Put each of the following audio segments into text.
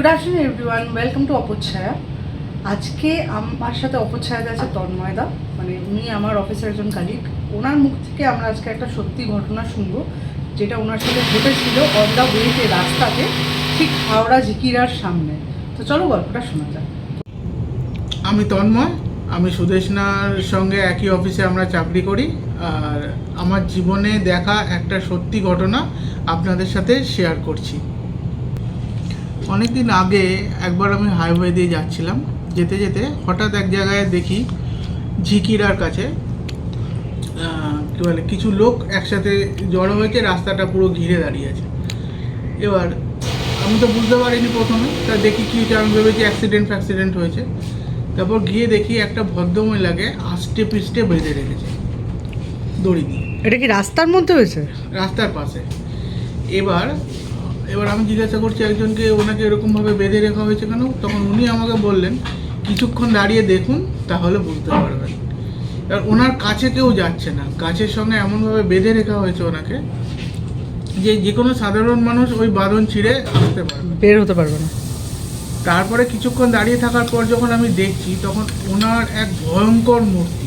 Good afternoon everyone welcome to অপচ্ছায়া আজকে আমার সাথে অপচ্ছায়াতে আছে তন্ময়দা মানে উনি আমার অফিসের একজন কালিক ওনার মুখ থেকে আমরা আজকে একটা সত্যি ঘটনা শুনব, যেটা ওনার সাথে ঘটেছিল অন দ্য ওয়েতে রাস্তাতে, ঠিক হাওড়া জিকিরার সামনে। তো চলো গল্পটা শোনা যাক। আমি তন্ময়, আমি সুদেশনার সঙ্গে একই অফিসে আমরা চাকরি করি, আর আমার জীবনে দেখা একটা সত্যি ঘটনা আপনাদের সাথে শেয়ার করছি। অনেকদিন আগে একবার আমি হাইওয়ে দিয়ে যাচ্ছিলাম যেতে যেতে হঠাৎ এক জায়গায় দেখি ঝিকিরার কাছে কী বলে কিছু লোক একসাথে জড়ো হয়েছে রাস্তাটা পুরো ঘিরে দাঁড়িয়ে আছে। এবার আমি তো বুঝতে পারিনি প্রথমে তা দেখি কি হয়েছে আমি ভেবেছি অ্যাক্সিডেন্ট ফ্যাক্সিডেন্ট হয়েছে। তারপর গিয়ে দেখি একটা ভদ্রমহিলাকে আষ্টে পিষ্টে বেঁধে রেখেছে দড়ি দিয়ে। এটা কি রাস্তার মধ্যে হয়েছে? রাস্তার পাশে। এবার এবার আমি জিজ্ঞাসা করছি একজনকে ওনাকে এরকমভাবে বেঁধে রাখা হয়েছে কেন? তখন উনি আমাকে বললেন কিছুক্ষণ দাঁড়িয়ে দেখুন তাহলে বুঝতে পারবেন। এবার ওনার কাছে কেউ যাচ্ছে না। গাছের সঙ্গে এমনভাবে বেঁধে রাখা হয়েছে ওনাকে যে যে কোনো সাধারণ মানুষ ওই বাঁধন ছিঁড়ে আসতে পারবে বের হতে পারবে না। তারপরে কিছুক্ষণ দাঁড়িয়ে থাকার পর যখন আমি দেখছি তখন ওনার এক ভয়ঙ্কর মূর্তি।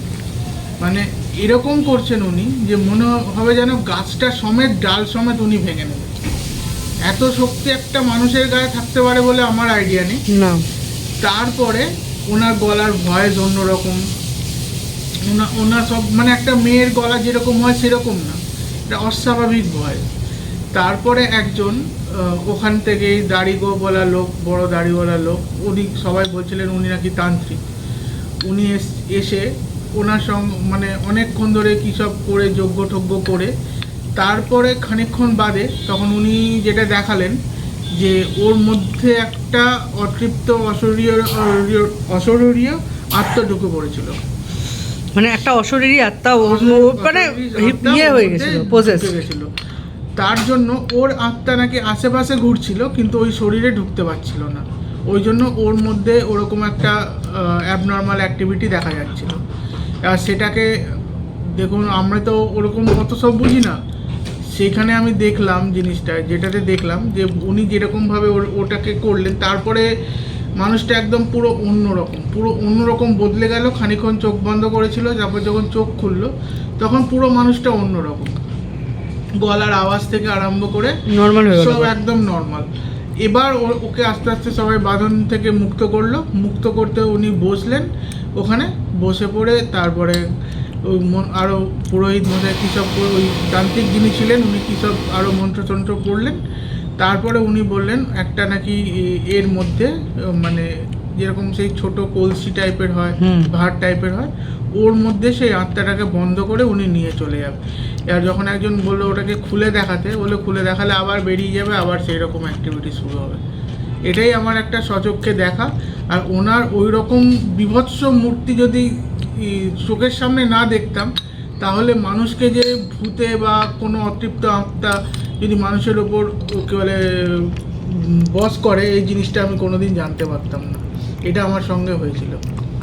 মানে এরকম করছেন উনি যে মনে হবে যেন গাছটা সমেত ডাল সমেত উনি ভেঙে নেবেন এত শক্তি একটা মানুষের গায়ে থাকতে পারে বলে আমার আইডিয়া নেই। না। তারপরে ওনার গলার ভয়েস অন্যরকম। ওনা ওনার সব মানে একটা মেয়ের গলা যেরকম হয় সেরকম না। এটা অস্বাভাবিক ভয় তারপরে একজন ওখান থেকেই দাড়িগো বলা লোক বড় দাড়িওয়ালা লোক উনি সবাই বলছিলেন উনি নাকি তান্ত্রিক। উনি এস- ওনার সঙ্গে মানে অনেকক্ষণ ধরে কী সব করে যজ্ঞ টজ্ঞ করে তারপরে খানিকক্ষণ বাদে তখন উনি যেটা দেখালেন যে ওর মধ্যে একটা অতৃপ্ত অশরীয় অশরীয়- আত্মা ঢুকে পড়েছিল। মানে একটা অশরীরী আত্মা ওর মানে ইয়ে হয়ে গেছিল প্রসেস গেছিল। তার জন্য ওর আত্মা নাকি আশেপাশে ঘুরছিল কিন্তু ওই শরীরে ঢুকতে পারছিল না। ওই জন্য ওর মধ্যে ওরকম একটা অ্যাবনর্মাল অ্যাক্টিভিটি দেখা যাচ্ছিল। আর সেটাকে দেখুন আমরা তো ওরকম অত সব বুঝি না। সেখানে আমি দেখলাম জিনিসটা যেটাতে দেখলাম যে উনি যেরকমভাবে ওটাকে করলেন তারপরে মানুষটা একদম পুরো অন্যরকম পুরো অন্যরকম বদলে গেল খানিক্ষণ চোখ বন্ধ করেছিল তারপর যখন চোখ খুললো তখন পুরো মানুষটা অন্যরকম। গলার আওয়াজ থেকে আরম্ভ করে নর্মাল সব একদম নর্মাল এবার ওকে আস্তে আস্তে সবাই বাঁধন থেকে মুক্ত করল মুক্ত করতে উনি বসলেন ওখানে বসে পড়ে তারপরে ওই ম- আরও পুরোহিত মশাই কী সব ওই তান্ত্রিক যিনি ছিলেন উনি কী সব আরও মন্ত্রতন্ত্র পড়লেন তারপরে উনি বললেন একটা নাকি এর মধ্যে মানে যেরকম সেই ছোট কলসি টাইপের হয়। ভাত টাইপের হয় ওর মধ্যে সেই আত্মাটাকে বন্ধ করে উনি নিয়ে চলে যাবে। এবার যখন একজন বলল ওটাকে খুলে দেখাতে বলে খুলে দেখালে আবার বেরিয়ে যাবে আবার সেই রকম অ্যাক্টিভিটি শুরু হবে। এটাই আমার একটা সচক্ষে দেখা। আর ওনার ওই রকম বিভৎস মূর্তি যদি চোখের সামনে না দেখতাম তাহলে মানুষকে যে ভূতে বা কোনো অতৃপ্ত আত্মা যদি মানুষের ওপর কী বলে বস করে এই জিনিসটা আমি কোনোদিন জানতে পারতাম না। এটা আমার সঙ্গে হয়েছিল।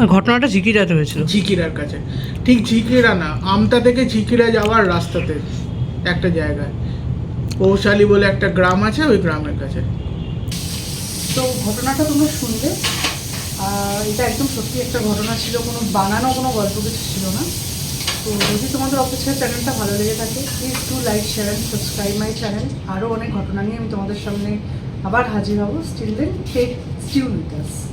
ঘটনাটা ঝিকিরাতে হয়েছিল? ঝিকিরার কাছে। ঠিক ঝিকিরা না আমতা থেকে ঝিকিরা যাওয়ার রাস্তাতে একটা জায়গায়। পৌশালী বলে একটা গ্রাম আছে ওই গ্রামের কাছে। তো ঘটনাটা তোমরা শুনলে? এটা একদম সত্যি একটা ঘটনা ছিল, কোনো বানানো কোনো গল্প কিছু ছিল না। তো যদি তোমাদের অফিসের চ্যানেলটা ভালো লেগে থাকে please to like share and subscribe my channel আরও অনেক ঘটনা নিয়ে আমি তোমাদের সামনে আবার হাজির হব। Still then take still with